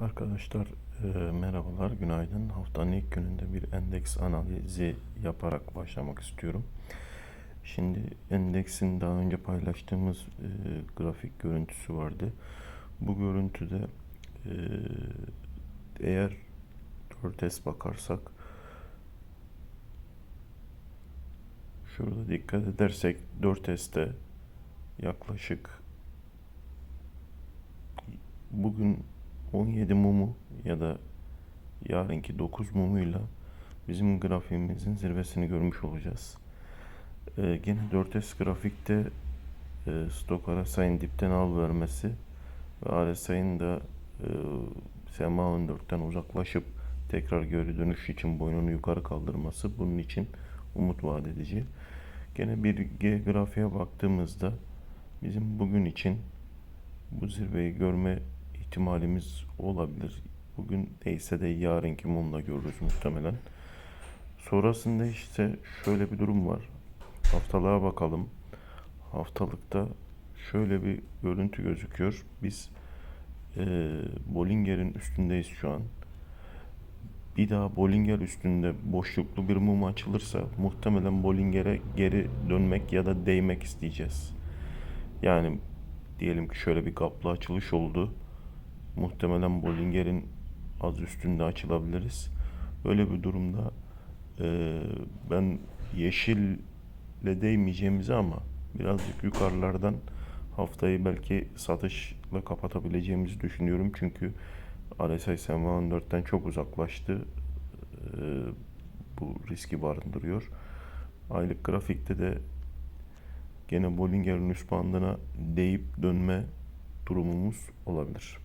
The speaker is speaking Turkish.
Arkadaşlar e, merhabalar, günaydın. Haftanın ilk gününde bir endeks analizi yaparak başlamak istiyorum. Şimdi endeksin daha önce paylaştığımız e, grafik görüntüsü vardı. Bu görüntüde e, eğer 4S bakarsak şurada dikkat edersek 4S'te yaklaşık bugün 17 mumu ya da yarınki 9 mumuyla bizim grafiğimizin zirvesini görmüş olacağız. Ee, gene 4S grafikte e, stok RSI'nin dipten al vermesi ve RSI'nin da e, SMA 14'ten uzaklaşıp tekrar geri dönüş için boynunu yukarı kaldırması bunun için umut vaat edici. Gene bir G grafiğe baktığımızda bizim bugün için bu zirveyi görme ihtimalimiz olabilir. Bugün değilse de yarınki mumla görürüz muhtemelen. Sonrasında işte şöyle bir durum var. Haftalığa bakalım. Haftalıkta şöyle bir görüntü gözüküyor. Biz e, Bollinger'in üstündeyiz şu an. Bir daha Bollinger üstünde boşluklu bir mum açılırsa muhtemelen Bollinger'e geri dönmek ya da değmek isteyeceğiz. Yani diyelim ki şöyle bir kaplı açılış oldu. Muhtemelen Bollinger'in az üstünde açılabiliriz. Böyle bir durumda e, ben yeşille değmeyeceğimizi ama birazcık yukarılardan haftayı belki satışla kapatabileceğimizi düşünüyorum. Çünkü RSI SMA 14'ten çok uzaklaştı. E, bu riski barındırıyor. Aylık grafikte de gene Bollinger'in üst bandına değip dönme durumumuz olabilir.